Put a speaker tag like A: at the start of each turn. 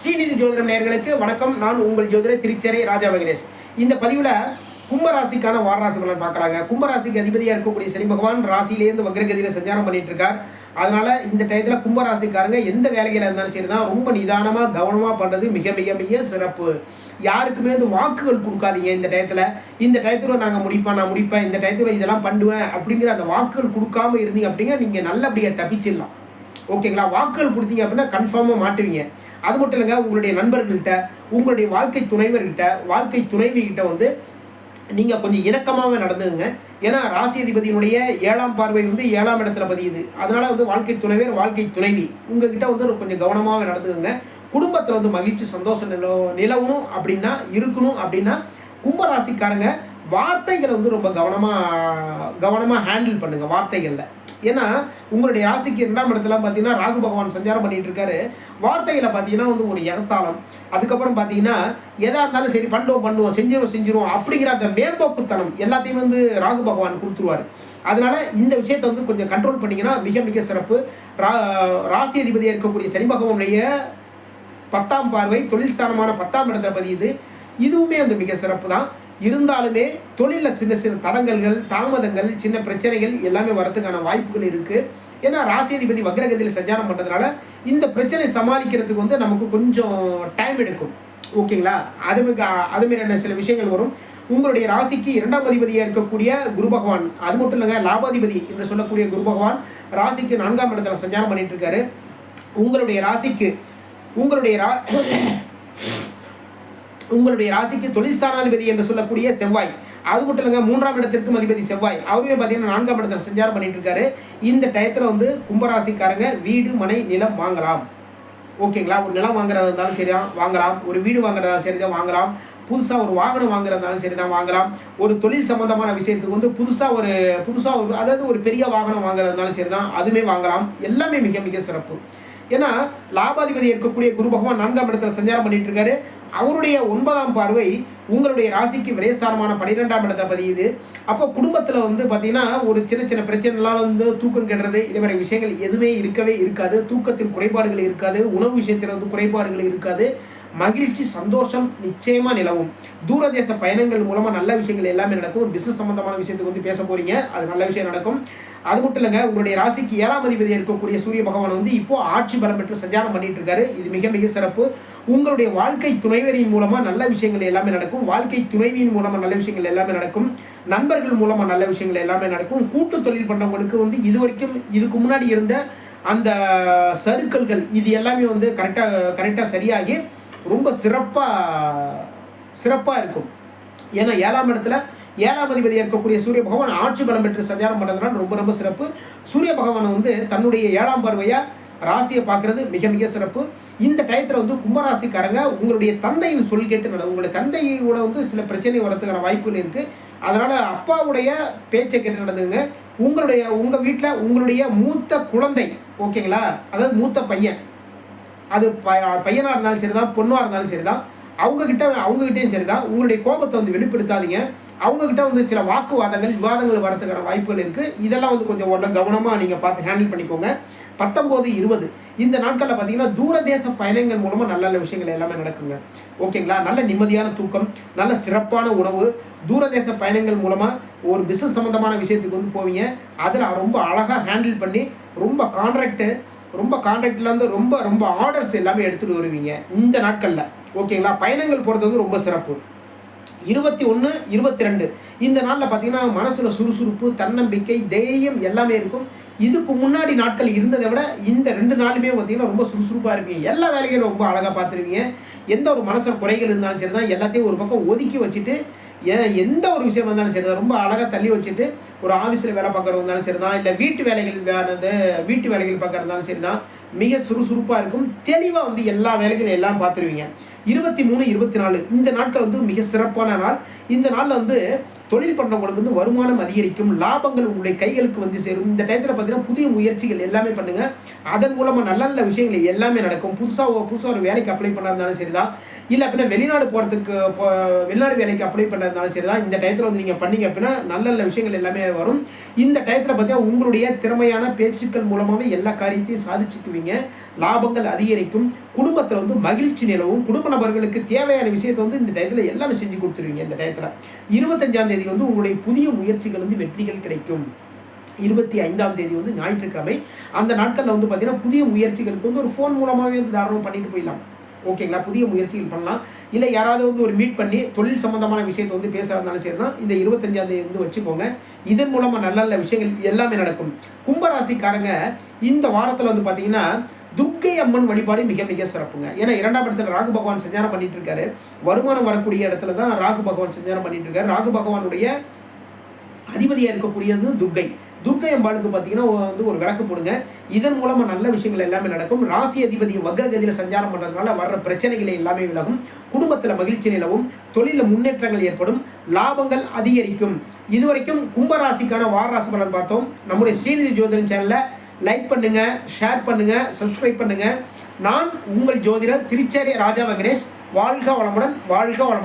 A: ஸ்ரீநிதி ஜோதிடம் நேர்களுக்கு வணக்கம். நான் உங்கள் ஜோதிடர் திருச்சேரை ராஜா வெங்கடேஷ் இந்த பதிவில் கும்பராசிக்கான வாரராசி பலன் பார்க்கலாங்க. கும்பராசிக்கு அதிபதியாக இருக்கக்கூடிய சனி பகவான் ராசியிலேருந்து வக்ரகதியில் சஞ்சாரம் பண்ணிட்டு இருக்கார் அதனால இந்த டயத்தில் கும்பராசிக்காரங்க எந்த வேலையில் இருந்தாலும் சரி தான் ரொம்ப நிதானமாக கவனமாக பண்ணுறது மிக மிக மிக சிறப்பு. யாருக்குமே வந்து வாக்குகள் கொடுக்காதீங்க இந்த டயத்தில். இந்த டயத்தில் நாங்கள் முடிப்பேன் நான் முடிப்பேன் இந்த டயத்தில் இதெல்லாம் பண்ணுவேன் அப்படிங்கிற அந்த வாக்குகள் கொடுக்காம இருந்தீங்க அப்படிங்க நீங்கள் நல்லபடியாக தப்பிச்சிடலாம். ஓகேங்களா? வாக்குகள் கொடுத்தீங்க அப்படின்னா கன்ஃபார்மாக மாட்டுவீங்க. அது மட்டும் இல்லைங்க உங்களுடைய நண்பர்கள்கிட்ட உங்களுடைய வாழ்க்கை துணைவர்கிட்ட வாழ்க்கை துணைவிகிட்ட வந்து நீங்கள் கொஞ்சம் இணக்கமாகவே நடந்துங்க ஏன்னா ராசி அதிபதியினுடைய ஏழாம் பார்வை வந்து ஏழாம் இடத்துல பதியுது. அதனால் வந்து வாழ்க்கை துணைவர் வாழ்க்கை துணைவி உங்ககிட்ட வந்து கொஞ்சம் கவனமாக நடந்துங்க குடும்பத்தில் வந்து மகிழ்ச்சி சந்தோஷம் நில நிலவணும் அப்படின்னா இருக்கணும் அப்படின்னா கும்பராசிக்காரங்க வார்த்தைகளை வந்து ரொம்ப கவனமாக கவனமாக ஹேண்டில் பண்ணுங்கள் வார்த்தைகளில். ஏன்னா உங்களுடைய ராசிக்கு இரண்டாம் இடத்துல பார்த்தீங்கன்னா ராகு பகவான் சஞ்சாரம் பண்ணிட்டு இருக்காரு. வார்த்தைகளை பார்த்தீங்கன்னா வந்து ஒரு எகத்தாளம். அதுக்கப்புறம் பார்த்தீங்கன்னா எதா இருந்தாலும் சரி பண்ணுவோம் பண்ணுவோம் செஞ்சிருவோம் செஞ்சிருவோம் அப்படிங்கிற அந்த மேம்போக்குத்தனம் எல்லாத்தையும் வந்து ராகு பகவான் கொடுத்துருவாரு. அதனால இந்த விஷயத்தை வந்து கொஞ்சம் கண்ட்ரோல் பண்ணீங்கன்னா மிக மிக சிறப்பு. ரா ராசி அதிபதியாக இருக்கக்கூடிய சனி பகவானுடைய பத்தாம் பார்வை தொழில் ஸ்தானமான பத்தாம் இடத்துல பதியுது. இதுவுமே அந்த மிக சிறப்பு தான் இருந்தாலுமே தொழிலில் சின்ன சின்ன தடங்கல்கள் தாமதங்கள் சின்ன பிரச்சனைகள் எல்லாமே வரத்துக்கான வாய்ப்புகள் இருக்குது ஏன்னா ராசி அதிபதி வக்ரகதியில் சஞ்சாரம் பண்ணுறதுனால இந்த பிரச்சனை சமாளிக்கிறதுக்கு வந்து நமக்கு கொஞ்சம் டைம் எடுக்கும். ஓகேங்களா? அது அதுமாரியான சில விஷயங்கள் வரும். உங்களுடைய ராசிக்கு இரண்டாம் அதிபதியாக இருக்கக்கூடிய குரு பகவான் அது மட்டும் இல்லைங்க லாபாதிபதி என்று சொல்லக்கூடிய குரு பகவான் ராசிக்கு நான்காம் இடத்துல சஞ்சாரம் பண்ணிட்டு இருக்காரு. உங்களுடைய ராசிக்கு உங்களுடைய ரா உங்களுடைய ராசிக்கு தொழில் ஸ்தானாதிபதி என்று சொல்லக்கூடிய செவ்வாய். அது மட்டும் இல்லைங்க மூன்றாம் இடத்திற்கும் அதிபதி செவ்வாய். அவருமே பார்த்தீங்கன்னா நான்காம் இடத்துல சஞ்சாரம் பண்ணிட்டு இருக்காரு இந்த டயத்தில் வந்து கும்பராசிக்காரங்க வீடு மனை நிலம் வாங்கலாம். ஓகேங்களா? ஒரு நிலம் வாங்குறதா இருந்தாலும் சரிதான் வாங்கலாம். ஒரு வீடு வாங்குறதா சரிதான் வாங்கலாம். புதுசாக ஒரு வாகனம் வாங்குறதாலும் சரி தான் வாங்கலாம். ஒரு தொழில் சம்பந்தமான விஷயத்துக்கு வந்து புதுசாக ஒரு புதுசாக ஒரு அதாவது ஒரு பெரிய வாகனம் வாங்குறதுனாலும் சரி தான் அதுவுமே வாங்கலாம். எல்லாமே மிக மிக சிறப்பு. ஏன்னா லாபாதிபதி இருக்கக்கூடிய குரு பகவான் நான்காம் இடத்துல சஞ்சாரம் பண்ணிட்டு இருக்காரு அவருடைய ஒன்பதாம் பார்வை உங்களுடைய ராசிக்கு விரைஸ்தானமான பன்னிரெண்டாம் இடத்தை பதியுது. அப்போ குடும்பத்தில் வந்து பார்த்தீங்கன்னா ஒரு சின்ன சின்ன பிரச்சனைலாம் வந்து தூக்கம் கெடுறது இதே மாதிரி விஷயங்கள் எதுவுமே இருக்கவே இருக்காது. தூக்கத்தில் குறைபாடுகள் இருக்காது. உணவு விஷயத்தில் வந்து குறைபாடுகள் இருக்காது. மகிழ்ச்சி சந்தோஷம் நிச்சயமாக நிலவும். தூரதேச பயணங்கள் மூலமாக நல்ல விஷயங்கள் எல்லாமே நடக்கும். ஒரு பிஸ்னஸ் சம்மந்தமான விஷயத்துக்கு வந்து பேச போகிறீங்க அது நல்ல விஷயம் நடக்கும். அது மட்டும் இல்லைங்க உங்களுடைய ராசிக்கு ஏழாம் அதிபதி இருக்கக்கூடிய சூரிய பகவான் வந்து இப்போ ஆட்சி பலம் பெற்று சஞ்சாரம் பண்ணிட்டு இருக்காரு இது மிக மிக சிறப்பு. உங்களுடைய வாழ்க்கை துணைவரின் மூலமாக நல்ல விஷயங்கள் எல்லாமே நடக்கும். வாழ்க்கை துணைவியின் மூலமாக நல்ல விஷயங்கள் எல்லாமே நடக்கும். நண்பர்கள் மூலமாக நல்ல விஷயங்கள் எல்லாமே நடக்கும். கூட்டு தொழில் பண்ணவங்களுக்கு வந்து இது வரைக்கும் இதுக்கு முன்னாடி இருந்த அந்த சருக்கல்கள் இது எல்லாமே வந்து கரெக்டாக கரெக்டாக சரியாகி ரொம்ப சிறப்பாக சிறப்பாக இருக்கும். ஏன்னா ஏழாம் இடத்துல ஏழாம் அதிபதியாக இருக்கக்கூடிய சூரிய பகவான் ஆட்சி பலம் பெற்று சஞ்சாரம் பண்ணுறதுனால ரொம்ப ரொம்ப சிறப்பு. சூரிய பகவானை வந்து தன்னுடைய ஏழாம் பார்வையாக ராசியை பார்க்கறது மிக மிக சிறப்பு. இந்த டயத்தில் வந்து கும்பராசிக்காரங்க உங்களுடைய தந்தையின் சொல் கேட்டு நட உங்களுடைய தந்தையோட வந்து சில பிரச்சனை வரத்துக்கான வாய்ப்புகள் இருக்குது அதனால் அப்பாவுடைய பேச்சை கேட்டு நடந்துங்க உங்களுடைய உங்கள் வீட்டில் உங்களுடைய மூத்த குழந்தை ஓகேங்களா? அதாவது மூத்த பையன். அது ப பையனாக இருந்தாலும் சரி தான் பொண்ணாக இருந்தாலும் சரி தான் அவங்கக்கிட்ட அவங்ககிட்டயும் சரி தான் உங்களுடைய கோபத்தை வந்து வெளிப்படுத்தாதீங்க. அவங்கக்கிட்ட வந்து சில வாக்குவாதங்கள் விவாதங்கள் வரத்துக்கான வாய்ப்புகள் இருக்குது இதெல்லாம் வந்து கொஞ்சம் உடனே கவனமாக நீங்கள் பார்த்து ஹேண்டில் பண்ணிக்கோங்க. பத்தொம்போது இருபது. இந்த நாட்களில் பார்த்தீங்கன்னா தூரதேச பயணங்கள் மூலமாக நல்ல நல்ல விஷயங்கள் எல்லாமே நடக்குங்க. ஓகேங்களா? நல்ல நிம்மதியான தூக்கம் நல்ல சிறப்பான உணவு தூரதேச பயணங்கள் மூலமாக ஒரு பிஸ்னஸ் சம்மந்தமான விஷயத்துக்கு வந்து போவீங்க. அதில் ரொம்ப அழகாக ஹேண்டில் பண்ணி ரொம்ப கான்ட்ராக்டு ரொம்ப கான்ட்ராக்ட்லேருந்து ரொம்ப ரொம்ப ஆர்டர்ஸ் எல்லாமே எடுத்துகிட்டு வருவீங்க. இந்த நாட்களில். ஓகேங்களா? பயணங்கள் போகிறது வந்து ரொம்ப சிறப்பு. இருபத்தி ஒன்று இருபத்தி ரெண்டு. இந்த நாளில் பார்த்தீங்கன்னா மனசில் சுறுசுறுப்பு தன்னம்பிக்கை தைரியம் எல்லாமே இருக்கும். இதுக்கு முன்னாடி நாட்கள் இருந்ததை விட இந்த ரெண்டு நாளுமே பார்த்தீங்கன்னா ரொம்ப சுறுசுறுப்பாக இருப்பீங்க. எல்லா வேலைகளும் ரொம்ப அழகாக பார்த்துருவீங்க எந்த ஒரு மனசில் குறைகள் இருந்தாலும் சரி தான் எல்லாத்தையும் ஒரு பக்கம் ஒதுக்கி வச்சுட்டு ஏன் எந்த ஒரு விஷயம் வந்தாலும் சரி தான் ரொம்ப அழகாக தள்ளி வச்சுட்டு ஒரு ஆஃபீஸில் வேலை பார்க்குறது இருந்தாலும் சரி தான் இல்லை வீட்டு வேலைகள் வேறது வீட்டு வேலைகள் பார்க்குறதாலும் சரி தான் மிக சுறுசுறுப்பாக இருக்கும். தெளிவாக வந்து எல்லா வேலைகளும் எல்லாம் பார்த்துருவீங்க இருபத்தி மூணு இருபத்தி நாலு. இந்த நாட்கள் வந்து மிக சிறப்பான நாள். இந்த நாளில் வந்து தொழில் பண்ணுறவங்களுக்கு வந்து வருமானம் அதிகரிக்கும். லாபங்கள் உங்களுடைய கைகளுக்கு வந்து சேரும். இந்த டயத்தில் பார்த்தீங்கன்னா புதிய முயற்சிகள் எல்லாமே பண்ணுங்கள் அதன் மூலமாக நல்ல நல்ல விஷயங்கள் எல்லாமே நடக்கும். புதுசாக புதுசாக ஒரு வேலைக்கு அப்ளை பண்ணாதாலும் சரி தான் இல்லை அப்படின்னா வெளிநாடு போகிறதுக்கு போ வெளிநாடு வேலைக்கு அப்ளை பண்ணாலும் சரி தான் இந்த டயத்தில் வந்து நீங்கள் பண்ணீங்க அப்படின்னா நல்ல நல்ல விஷயங்கள் எல்லாமே வரும். இந்த டயத்தில் பார்த்தீங்கன்னா உங்களுடைய திறமையான பேச்சுக்கள் மூலமாகவே எல்லா காரியத்தையும் சாதிச்சுக்குவீங்க. லாபங்கள் அதிகரிக்கும். குடும்பத்தில் வந்து மகிழ்ச்சி நிலவும். குடும்ப நபர்களுக்கு தேவையான விஷயத்தை வந்து இந்த டயத்தில் எல்லாமே செஞ்சு கொடுத்துருவீங்க இந்த டயத்தில். இருபத்தஞ்சாம் தேதி வந்து உங்களுடைய புதிய முயற்சிகள் வந்து வெற்றிகள் கிடைக்கும். இருபத்தி ஐந்தாம் தேதி வந்து ஞாயிற்றுக்கிழமை. அந்த நாட்களில் வந்து பார்த்தீங்கன்னா புதிய முயற்சிகளுக்கு வந்து ஒரு ஃபோன் மூலமாகவே வந்து தாராளமாக பண்ணிட்டு போயிடலாம். ஓகேங்களா புதிய முயற்சிகள் பண்ணலாம். இல்லை யாராவது வந்து ஒரு மீட் பண்ணி தொழில் சம்மந்தமான விஷயத்தை வந்து பேசுகிறா இருந்தாலும் சரி தான் இந்த இருபத்தஞ்சாம் தேதி வந்து வச்சுக்கோங்க. இதன் மூலமாக நல்ல நல்ல விஷயங்கள் எல்லாமே நடக்கும். கும்பராசிக்காரங்க இந்த வாரத்தில் வந்து பார்த்தீங்கன்னா துர்க்கை அம்மன் வழிபாடு மிக மிக சிறப்புங்க. ஏன்னா இரண்டாம் இடத்துல ராகு பகவான் சஞ்சாரம் பண்ணிட்டு இருக்காரு வருமானம் வரக்கூடிய இடத்துல தான் ராகு பகவான் சஞ்சாரம் பண்ணிட்டு இருக்காரு ராகு பகவானுடைய அதிபதியாக இருக்கக்கூடியது துர்க்கை. துர்க்கை அம்பாளுக்கு பார்த்தீங்கன்னா வந்து ஒரு விளக்கு போடுங்க. இதன் மூலமாக நல்ல விஷயங்கள் எல்லாமே நடக்கும். ராசி அதிபதி வக்ரகதியில் சஞ்சாரம் பண்ணுறதுனால வர்ற பிரச்சனைகளை எல்லாமே விலகும். குடும்பத்தில் மகிழ்ச்சி நிலவும். தொழிலில் முன்னேற்றங்கள் ஏற்படும். லாபங்கள் அதிகரிக்கும். இதுவரைக்கும் கும்பராசிக்கான வாராசி பலன் பார்த்தோம். நம்முடைய ஸ்ரீநிதி ஜோதிடம் சேனலில் லைக் பண்ணுங்க ஷேர் பண்ணுங்க சப்ஸ்கிரைப் பண்ணுங்க. நான் உங்கள் ஜோதிடர் திருச்சேரி ராஜா வெங்கடேஷ். வாழ்க வளமுடன் வாழ்க வளமுடன்.